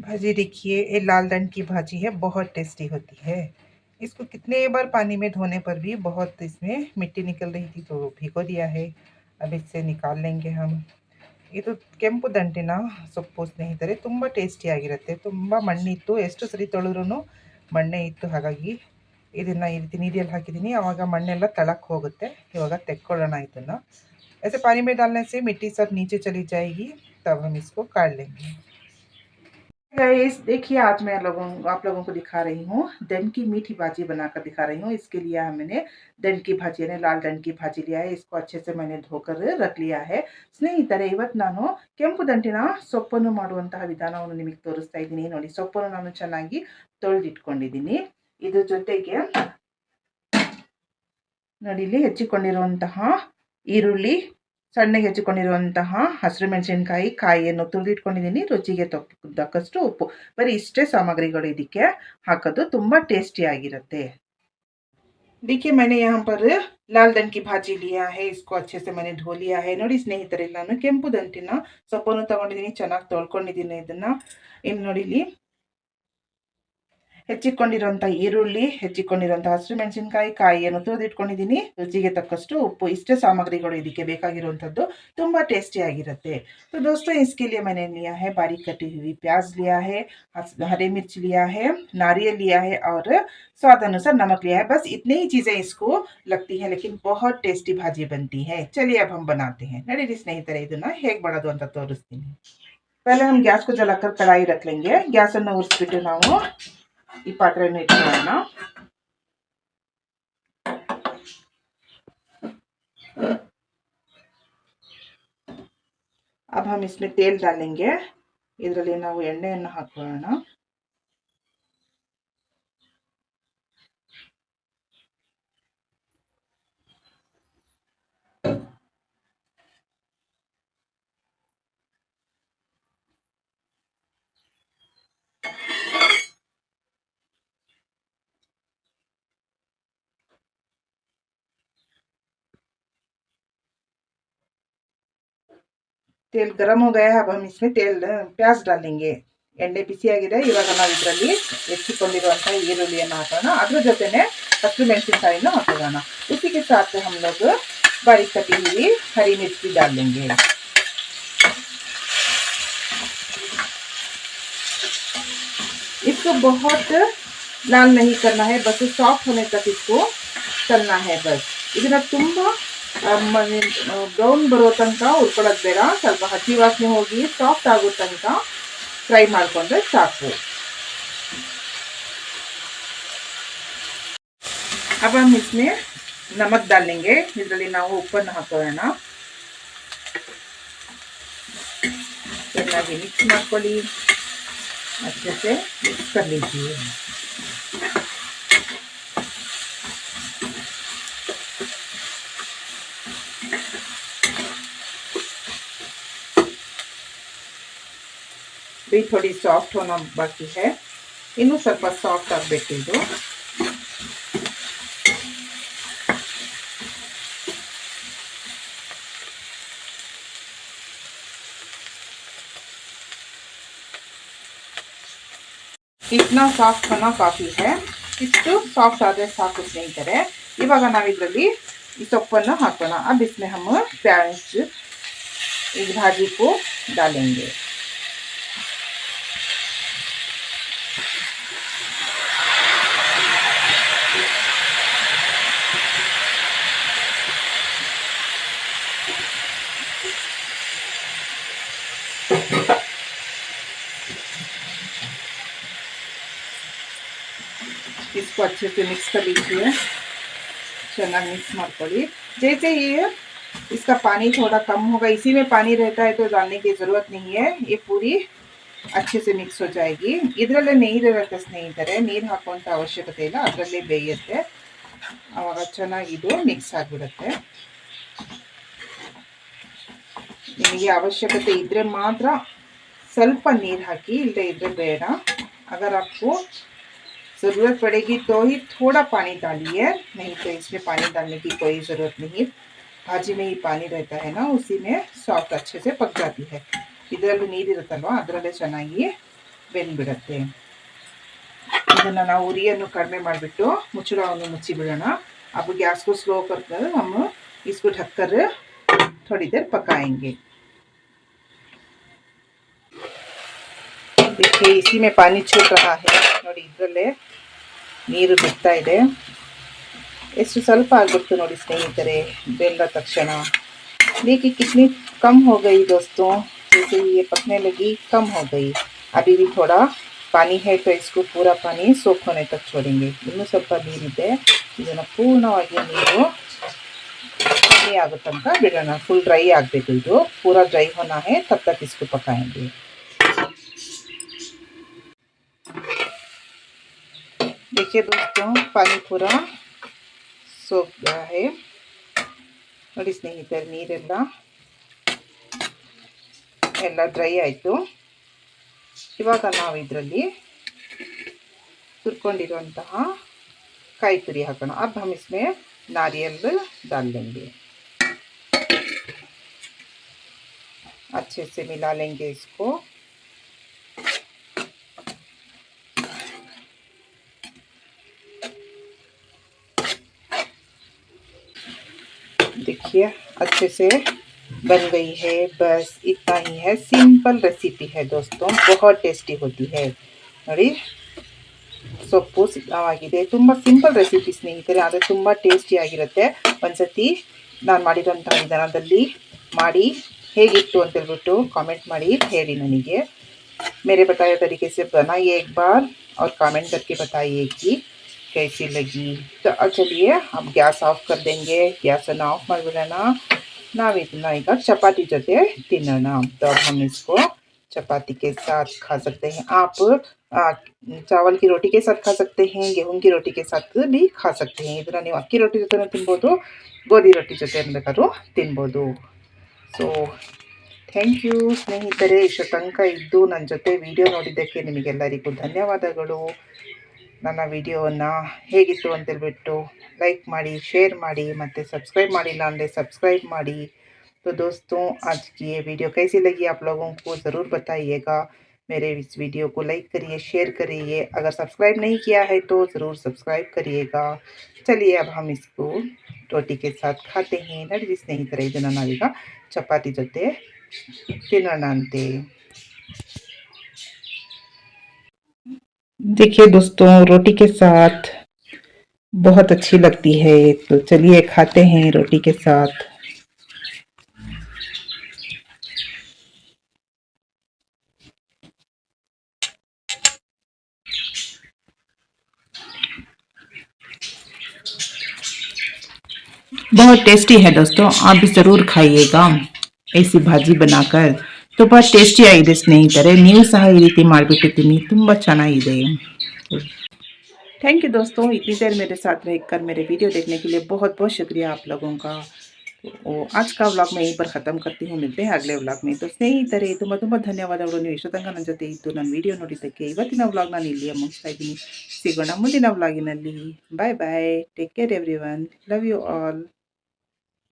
भाजी देखिए ये लाल दंड की भाजी है बहुत टेस्टी होती है इसको कितने बार पानी में धोने पर भी बहुत इसमें मिट्टी निकल रही थी तो भिगो दिया है अब इससे निकाल लेंगे हम ಇದು ಕೆಂಪು ದಂಟಿನ ಸೊಪ್ಪು ಸ್ನೇಹಿತರೆ ತುಂಬ ಟೇಸ್ಟಿಯಾಗಿರುತ್ತೆ ತುಂಬ ಮಣ್ಣಿತ್ತು ಎಷ್ಟು ಸರಿ ತೊಳೆದ್ರೂ ಮಣ್ಣೆ ಇತ್ತು ಹಾಗಾಗಿ ಇದನ್ನು ಈ ರೀತಿ ನೀರಿಯಲ್ಲಿ ಹಾಕಿದ್ದೀನಿ ಆವಾಗ ಮಣ್ಣೆಲ್ಲ ತಳಕ್ಕೆ ಹೋಗುತ್ತೆ ಇವಾಗ ತೆಕ್ಕೊಳ್ಳೋಣ ಇದನ್ನು ऐसे पानी में डालने से मिट्टी सब नीचे चली जाएगी तब हम इसको काट लेंगे गाइस देखिए आज मैं लोगों आप लोगों को दिखा रही हूँ दन की मीठी भाजी बनाकर दिखा रही हूँ इसके लिए मैंने दन की भाजी यानी लाल दन की भाजी लिया है इसको अच्छे से मैंने धोकर रख लिया है ಸ್ನೇಹಿತರೆ ಇವತ್ತು ನಾನು ಕೆಂಪು ದಂಟಿನ ಸೊಪ್ಪನ್ನು ಮಾಡುವಂತಹ ವಿಧಾನವನ್ನು ನಿಮಗೆ ತೋರಿಸ್ತಾ ಇದ್ದೀನಿ ನೋಡಿ ಸೊಪ್ಪನ್ನು ನಾನು ಚೆನ್ನಾಗಿ ತೊಳೆದಿಟ್ಕೊಂಡಿದ್ದೀನಿ ಇದ್ರ ಜೊತೆಗೆ ನೋಡಿ ಇಲ್ಲಿ ಹೆಚ್ಚಿಕೊಂಡಿರುವಂತಹ ಈರುಳ್ಳಿ ಸಣ್ಣಗೆ ಹೆಚ್ಚಿಕೊಂಡಿರುವಂತಹ ಹಸಿರು ಮೆಣಸಿನಕಾಯಿ ಕಾಯಿಯನ್ನು ತುರಿದಿಟ್ಕೊಂಡಿದ್ದೀನಿ ರುಚಿಗೆ ತಕ್ಕಷ್ಟು ಉಪ್ಪು ಬರೀ ಇಷ್ಟೇ ಸಾಮಗ್ರಿಗಳು ಇದಕ್ಕೆ ಹಾಕೋದು ತುಂಬ ಟೇಸ್ಟಿಯಾಗಿರುತ್ತೆ देखिए मैंने यहाँ पर लाल दन की भाजी लिया है इसको अच्छे से मैंने धो लिया है ನೋಡಿ ಸ್ನೇಹಿತರೆ ನಾನು ಕೆಂಪು ದಂಟಿನ ಸೊಪ್ಪನ್ನು ತಗೊಂಡಿದ್ದೀನಿ ಚೆನ್ನಾಗಿ ತೊಳ್ಕೊಂಡಿದ್ದೀನಿ ಇದನ್ನ ಇನ್ನು ನೋಡಿ ಇಲ್ಲಿ ಹೆಚ್ಚಿಕೊಂಡಿರುವಂಥ ಈರುಳ್ಳಿ ಹೆಚ್ಚಿಕೊಂಡಿರುವಂಥ ಹಸಿರು ಮೆಣಸಿನಕಾಯಿ ಕಾಯಿಯನ್ನು ತುರಿದಿಟ್ಕೊಂಡಿದ್ದೀನಿ ರುಚಿಗೆ ತಕ್ಕಷ್ಟು ಉಪ್ಪು ಇಷ್ಟೇ ಸಾಮಗ್ರಿಗಳು ಇದಕ್ಕೆ ಬೇಕಾಗಿರುವಂಥದ್ದು ತುಂಬ ಟೇಸ್ಟಿಯಾಗಿರುತ್ತೆ तो दोस्तों इसके लिए मैंने लिया है बारीक कटी हुई प्याज लिया है हरे मिर्च लिया है नारियल लिया है और स्वाद अनुसार नमक लिया है बस इतनी ही चीज़ें इसको लगती हैं लेकिन बहुत टेस्टी भाजी बनती है चलिए अब हम बनाते हैं नडीरी ಸ್ನೇಹಿತರೆ ಇದನ್ನ ಹೇಗೆ ಮಾಡೋದು ಅಂತ ತೋರಿಸ್ತೀನಿ पहले हम गैस को जलाकर कढ़ाई रख लेंगे गैस ಅನ್ನು ಉರಿಸ್ಬಿಟ್ಟು ನಾವು ಈ ಪಾತ್ರೆಯನ್ನು ಇಟ್ಕೊಳ್ಳೋಣ अब हम इसमें तेल डालेंगे ಇದರಲ್ಲಿ ನಾವು ಎಣ್ಣೆಯನ್ನು ಹಾಕೊಳ್ಳೋಣ तेल गरम हो गया है अब हम इसमें तेल प्याज डालेंगे ಎಣ್ಣೆ ಬಿಸಿಯಾಗಿದೆ ಇವಾಗ ನಾವು ಇದರಲ್ಲಿ ಹೆಚ್ಚಿಕೊಂಡಿರುವಂಥ ಈರುಳ್ಳಿಯನ್ನು ಹಾಕೋಣ ಅದ್ರ ಜೊತೆನೆ ಹಸಿರು ಮೆಣಸಿನಕಾಯಿನ ಹಾಕೋಣ उसी के साथ हम लोग बारीक कटी हुई हरी मिर्च भी डाल लेंगे इसको बहुत लाल नहीं करना है बस सॉफ्ट होने तक इसको तलना है बस ಇದನ್ನ ತುಂಬ ಬ್ರೌನ್ ಬರೋ ತನಕ ಹುರ್ಕೊಳ್ಳೋದು ಬೇಡ ಸ್ವಲ್ಪ ಹಸಿ ವಾಸನೆ ಹೋಗಿ ಸಾಫ್ಟ್ ಆಗೋ ತನಕ ಫ್ರೈ ಮಾಡಿಕೊಂಡ್ರೆ ಸಾಕು अब हम इसमें नमक डालेंगे ಇದರಲ್ಲಿ ನಾವು ಉಪ್ಪನ್ನು ಹಾಕೋಣ ಚೆನ್ನಾಗಿ ಮಿಕ್ಸ್ ಮಾಡ್ಕೊಳ್ಳಿ अच्छे से मिक्स कर लीजिए भी थोड़ी ಸಾಫ್ಟ್ होना ಬಾಕಿ है ಇನ್ನೂ ಸ್ವಲ್ಪ ಸಾಫ್ಟ್ ಆಗಬೇಕು ಇದು ಇಟ್ನಾ ಸಾಫ್ಟ್ ಹೋನಾ ಕಾಫಿ है ಇಷ್ಟು ಸಾಫ್ಟ್ ಆದರೆ ಸಾಕು ಸ್ನೇಹಿತರೆ ಇವಾಗ ನಾವು ಇದರಲ್ಲಿ ಈ ಸೊಪ್ಪನ್ನು ಹಾಕೋಣ अब इसमें हम प्याज इस भाजी को इसको अच्छे से मिक्स कर लीजिए चना मिक्स ಮಾಡ್ಕೊಳ್ಳಿ जैसे ये इसका पानी थोड़ा कम होगा इसी में पानी रहता है तो डालने की ज़रूरत नहीं है ये पूरी अच्छे से ಮಿಕ್ಸ್ हो जाएगी ಇದರಲ್ಲೇ ನೀರಿರುತ್ತೆ ಸ್ನೇಹಿತರೆ ನೀರು ಹಾಕುವಂಥ ಅವಶ್ಯಕತೆ ಇಲ್ಲ ಅದರಲ್ಲೇ ಬೇಯುತ್ತೆ ಆವಾಗ ಚೆನ್ನಾಗಿದು ಮಿಕ್ಸ್ ಆಗಿಬಿಡುತ್ತೆ ನಿಮಗೆ ಅವಶ್ಯಕತೆ ಇದ್ದರೆ ಮಾತ್ರ ಸ್ವಲ್ಪ ನೀರು ಹಾಕಿ ಇಲ್ಲದೆ ಇದ್ದರೆ ಬೇಡ ಅಗರ್ आपको ज़रूरत पड़ेगी तो ही थोड़ा पानी डालिए नहीं तो इसमें पानी डालने की कोई ज़रूरत नहीं भाजी में ही पानी रहता है ना उसी में सॉफ्ट अच्छे से पक जाती है ಇದರಲ್ಲಿ ನೀರಿರುತ್ತಲ್ವ ಅದರಲ್ಲೇ ಚೆನ್ನಾಗಿ ಬೆಂದ್ಬಿಡತ್ತೆ ಇದನ್ನು ನಾವು ಉರಿಯನ್ನು ಕಡಿಮೆ ಮಾಡಿಬಿಟ್ಟು ಮುಚ್ಚಳವನ್ನು ಮುಚ್ಚಿ ಬಿಡೋಣ अब गैस को स्लो कर कर हम इसको ढककर थोड़ी देर पकाएंगे देखिए इसी में पानी छूट रहा है नोड़ी इधर बिता है स्वल्प आगत नो स्तर बेल तक देखिए कितनी कम हो गई दोस्तों जैसे ये पकने लगी कम हो गई अभी भी थोड़ा पानी है तो इसको पूरा पानी सोख होने तक छोड़ेंगे इन स्वल्प नहीं पूर्णवा तनक बिड़ना फुल ड्रई आगे पूरा ड्रई होना है तब तक इसको पकाएँगे देखिए दोस्तों पानी पूरा सोख गया है ನೋಡಿ ಸ್ನೇಹಿತರೆ ನೀರೆಲ್ಲ ಎಲ್ಲ ಡ್ರೈ ಆಯಿತು ಇವಾಗ ನಾವು ಇದರಲ್ಲಿ ತುರ್ಕೊಂಡಿರುವಂತಹ ಕಾಯಿ ತುರಿ ಹಾಕೋಣ अब हम इसमें नारियल डाल लेंगे अच्छे से मिला लेंगे इसको देखिए अच्छे से बन गई है बस इतना ही है सिंपल रेसिपी है दोस्तों बहुत टेस्टी होती है ನೋಡಿ ಸೊಪ್ಪು ಸಿದ್ಧವಾಗಿದೆ ತುಂಬ ಸಿಂಪಲ್ ರೆಸಿಪಿ ಸ್ನೇಹಿತರೆ ಆದರೆ ತುಂಬ ಟೇಸ್ಟಿಯಾಗಿರುತ್ತೆ ಒಂದ್ಸತಿ ನಾನು ಮಾಡಿರೋಂಥ ವಿಧಾನದಲ್ಲಿ ಮಾಡಿ ಹೇಗಿತ್ತು ಅಂತ ಹೇಳ್ಬಿಟ್ಟು ಕಾಮೆಂಟ್ ಮಾಡಿ ಹೇಳಿ ನನಗೆ मेरे बताए तरीके से बनाइए एक बार और कमेंट करके बताइए कि कैसी लगी? तो चलिए हम गैस ऑफ़ कर देंगे। गैस ऑफ़ मर बनाना ना भी इतना ही चपाती जो है डिनर नाम। तो अब हम इसको चपाती के साथ खा सकते हैं। आप आ, चावल की रोटी के साथ खा सकते हैं गेहूँ की रोटी के साथ भी खा सकते हैं। इतना नहीं अक्की रोटी तो जो तीनबोद गोधी रोटी तो जो करो तीनबोद सो थैंक यू स्नेहितर इशतंक इू नन जो वीडियो नोड़े निम्हेलू धन्यवाद ना वीडियो हेगी अंतु लाइक ಮಾಡಿ ಶೇರ್ ಮಾಡಿ, ಮತ್ತು सब्सक्राइब तो दोस्तों आज की ये वीडियो कैसी लगी आप लोगों को ज़रूर बताइएगा मेरे इस वीडियो को लाइक करिए शेयर करिए अगर सब्सक्राइब नहीं किया है तो ज़रूर सब्सक्राइब करिएगा चलिए अब हम इसको रोटी के साथ खाते हैं नर्विस नहीं ಇದನ್ನು नाना ಚಪಾತಿ चपाती ತಿನ್ನೋಣ ಅಂತೆ देखिए दोस्तों, रोटी के साथ बहुत अच्छी लगती है। तो चलिए खाते हैं रोटी के साथ। बहुत टेस्टी है दोस्तों, आप भी ज़रूर खाइएगा। ऐसी भाजी बनाकर। ತುಂಬ ಟೇಸ್ಟಿಯಾಗಿದೆ ಸ್ನೇಹಿತರೆ ನೀವು ಸಹ ಈ ರೀತಿ ಮಾಡಿಬಿಟ್ಟು ತಿನ್ನಿ ತುಂಬ ಚೆನ್ನಾಗಿದೆ थैंक यू दोस्तों इतनी देर मेरे साथ रहकर मेरे वीडियो देखने के लिए बहुत बहुत शुक्रिया आप लोगों का तो आज का व्लॉग मैं यहीं पर ख़त्म करती हूँ मिलते हैं अगले व्लॉग में तो ಸ್ನೇಹಿತರೆ ತುಂಬ ತುಂಬ ಧನ್ಯವಾದಗಳು ನೀವು ಇಷ್ಟು ತನಕ ನನ್ನ ಜೊತೆ ಇದ್ದು ನನ್ನ ವಿಡಿಯೋ ನೋಡಿದ್ದಕ್ಕೆ ಇವತ್ತಿನ ವ್ಲಾಗ್ ನಾನು ಇಲ್ಲಿಯೇ ಮುಗಿಸ್ತಾ ಇದ್ದೀನಿ ಸಿಗೋಣ ಮುಂದಿನ ವ್ಲಾಗಿನಲ್ಲಿ bye bye take care everyone love you all